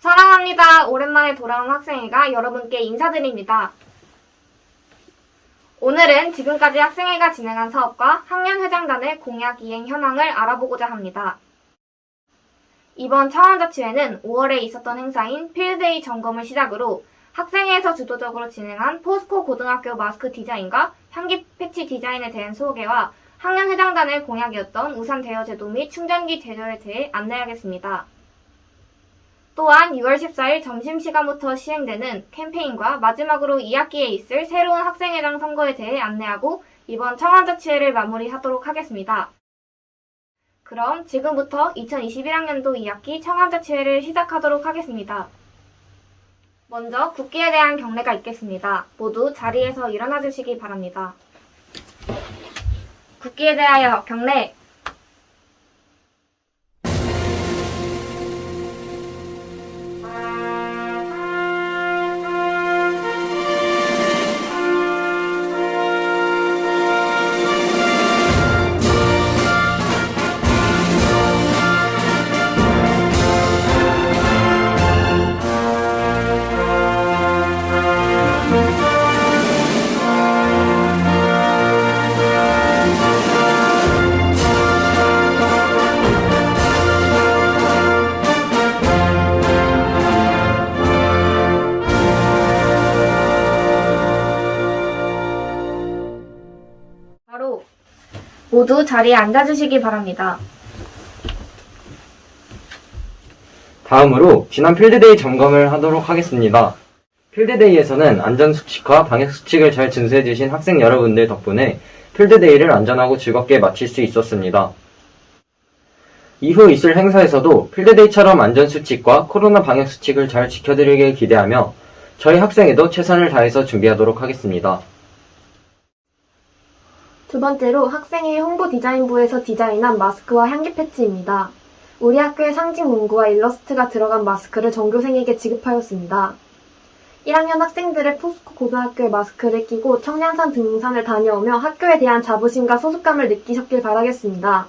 사랑합니다. 오랜만에 돌아온 학생회가 여러분께 인사드립니다. 오늘은 지금까지 학생회가 진행한 사업과 학년회장단의 공약 이행 현황을 알아보고자 합니다. 이번 청와자치회는 5월에 있었던 행사인 필드데이 점검을 시작으로 학생회에서 주도적으로 진행한 포스코 고등학교 마스크 디자인과 향기 패치 디자인에 대한 소개와 학년회장단의 공약이었던 우산 대여 제도 및 충전기 제조에 대해 안내하겠습니다. 또한 6월 14일 점심시간부터 시행되는 캠페인과 마지막으로 2학기에 있을 새로운 학생회장 선거에 대해 안내하고 이번 청와자치회를 마무리하도록 하겠습니다. 그럼 지금부터 2021학년도 2학기 청와자치회를 시작하도록 하겠습니다. 먼저 국기에 대한 경례가 있겠습니다. 모두 자리에서 일어나 주시기 바랍니다. 국기에 대하여 경례! 모두 자리에 앉아주시기 바랍니다. 다음으로 지난 필드데이 점검을 하도록 하겠습니다. 필드데이에서는 안전수칙과 방역수칙을 잘 준수해주신 학생 여러분들 덕분에 필드데이를 안전하고 즐겁게 마칠 수 있었습니다. 이후 있을 행사에서도 필드데이처럼 안전수칙과 코로나 방역수칙을 잘 지켜드리길 기대하며 저희 학생회도 최선을 다해서 준비하도록 하겠습니다. 두 번째로 학생회 홍보 디자인부에서 디자인한 마스크와 향기 패치입니다. 우리 학교의 상징 문구와 일러스트가 들어간 마스크를 전교생에게 지급하였습니다. 1학년 학생들의 포스코 고등학교의 마스크를 끼고 청량산 등산을 다녀오며 학교에 대한 자부심과 소속감을 느끼셨길 바라겠습니다.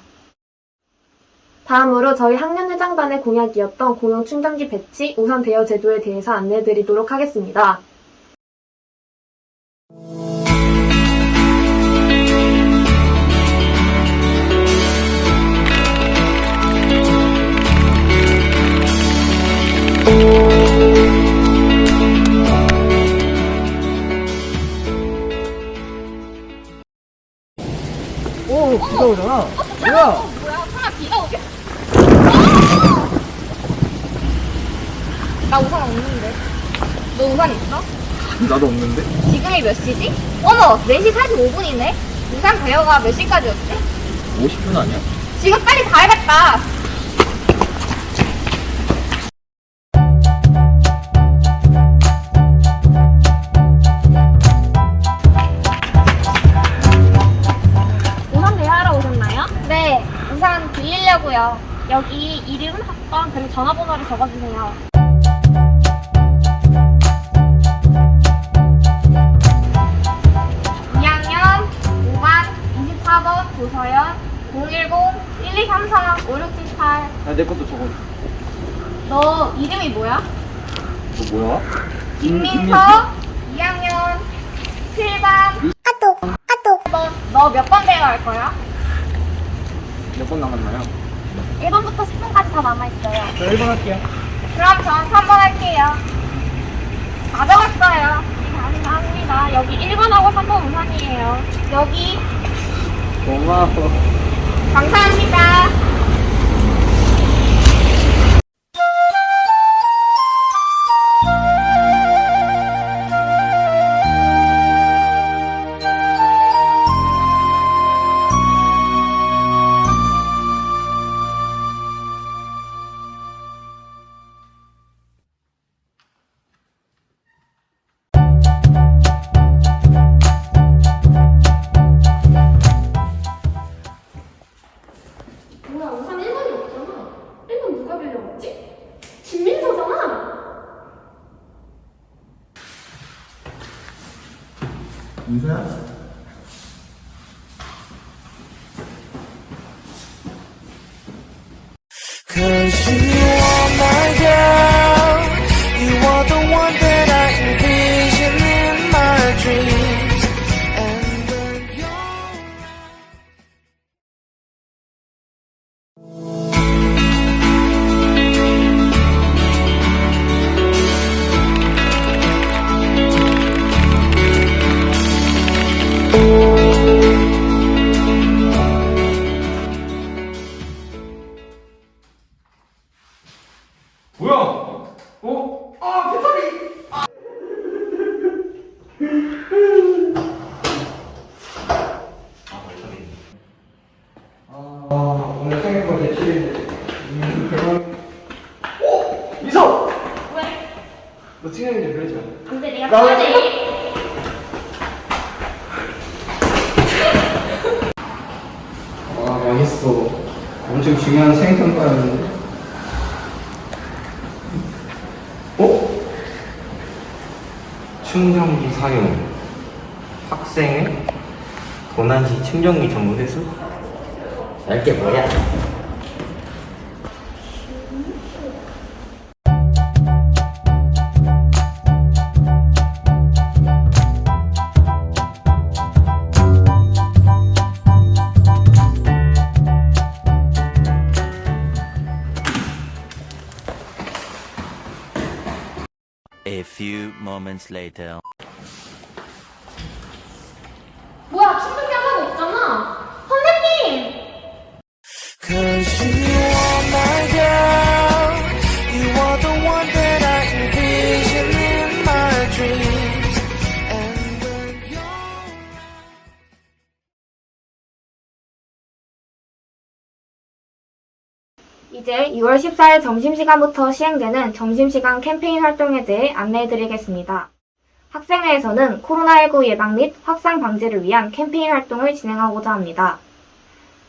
다음으로 저희 학년회장단의 공약이었던 공용 충전기 배치, 우선 대여 제도에 대해서 안내해드리도록 하겠습니다. 나 우산 없는데. 너 우산 있어? 나도 없는데? 지금이 몇 시지? 어머, 4시 45분이네? 우산 대여가 몇 시까지였지? 50분 아니야? 지금 빨리 가야겠다. 전화번호를 적어주세요. 이학년 5반 24번 조서연 010-1234-5678. 야, 내 것도 적어. 너 이름이 뭐야? 너 뭐야? 김민서 2학년 7반 아또 아또 너몇 번 대여할 거야? 몇 번 남았나요? 1번부터 10번까지 다 남아있어요. 저 1번 할게요. 그럼 전 3번 할게요. 다 적었어요. 감사합니다. 여기 1번하고 3번 우산이에요. 여기. 고마워. 감사합니다 민서 뭐야? 어? 아 배터리. 아. 아 배터리. 아 오늘 생일거 음, 대신. 오 미서. 왜? 너 찍는지 그러지 근데 내가 나는- 아, 엄청 중요한 생일 평가였는데. 충전기 사용 학생의 도난 시 충전기 전부 회수? 얇게 뭐야? Few moments later. 이제 6월 14일 점심시간부터 시행되는 점심시간 캠페인 활동에 대해 안내해드리겠습니다. 학생회에서는 코로나19 예방 및 확산 방지를 위한 캠페인 활동을 진행하고자 합니다.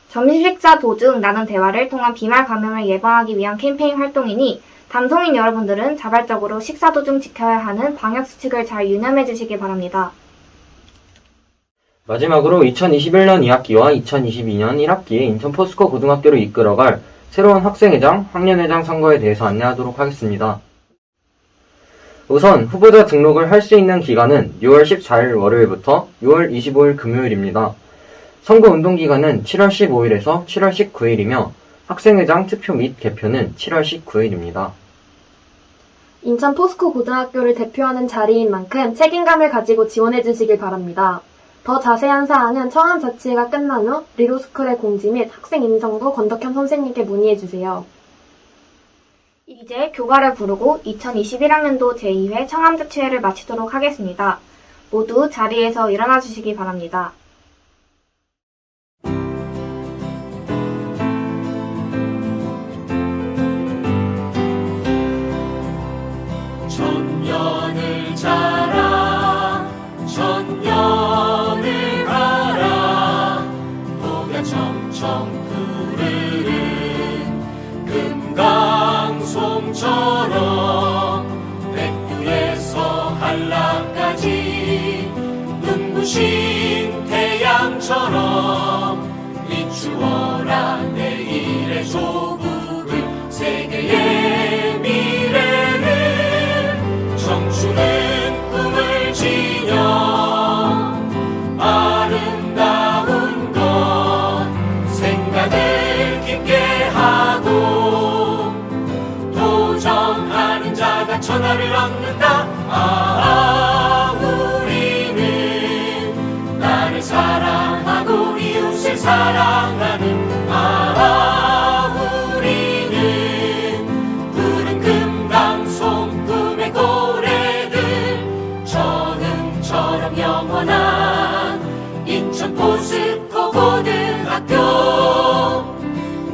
점심 식사 도중 나눈 대화를 통한 비말 감염을 예방하기 위한 캠페인 활동이니 담송인 여러분들은 자발적으로 식사 도중 지켜야 하는 방역 수칙을 잘 유념해 주시기 바랍니다. 마지막으로 2021년 2학기와 2022년 1학기에 인천 포스코 고등학교를 이끌어갈 새로운 학생회장, 학년회장 선거에 대해서 안내하도록 하겠습니다. 우선 후보자 등록을 할 수 있는 기간은 6월 14일 월요일부터 6월 25일 금요일입니다. 선거 운동 기간은 7월 15일에서 7월 19일이며 학생회장 투표 및 개표는 7월 19일입니다. 인천 포스코 고등학교를 대표하는 자리인 만큼 책임감을 가지고 지원해 주시길 바랍니다. 더 자세한 사항은 청암 자치회가 끝난 후 리로스쿨의 공지 및 학생 인성도 권덕현 선생님께 문의해 주세요. 이제 교과를 부르고 2021학년도 제2회 청암자치회를 마치도록 하겠습니다. 모두 자리에서 일어나 주시기 바랍니다. 태양처럼 비추어라 내 일의 조국을 세계의 미래를 청춘은 꿈을 지녀 아름다운 것 생각을 깊게 하고 도전하는 자가 천하를 얻는다 사랑하는 아 우리는 푸른 금강송 꿈의 고래들 전음처럼 영원한 인천 포스코 고등학교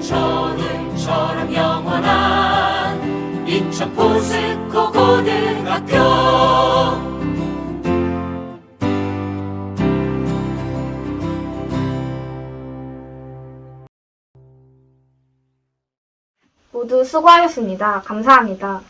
전음처럼 영원한 인천 포스코 고등학교 모두 수고하셨습니다. 감사합니다.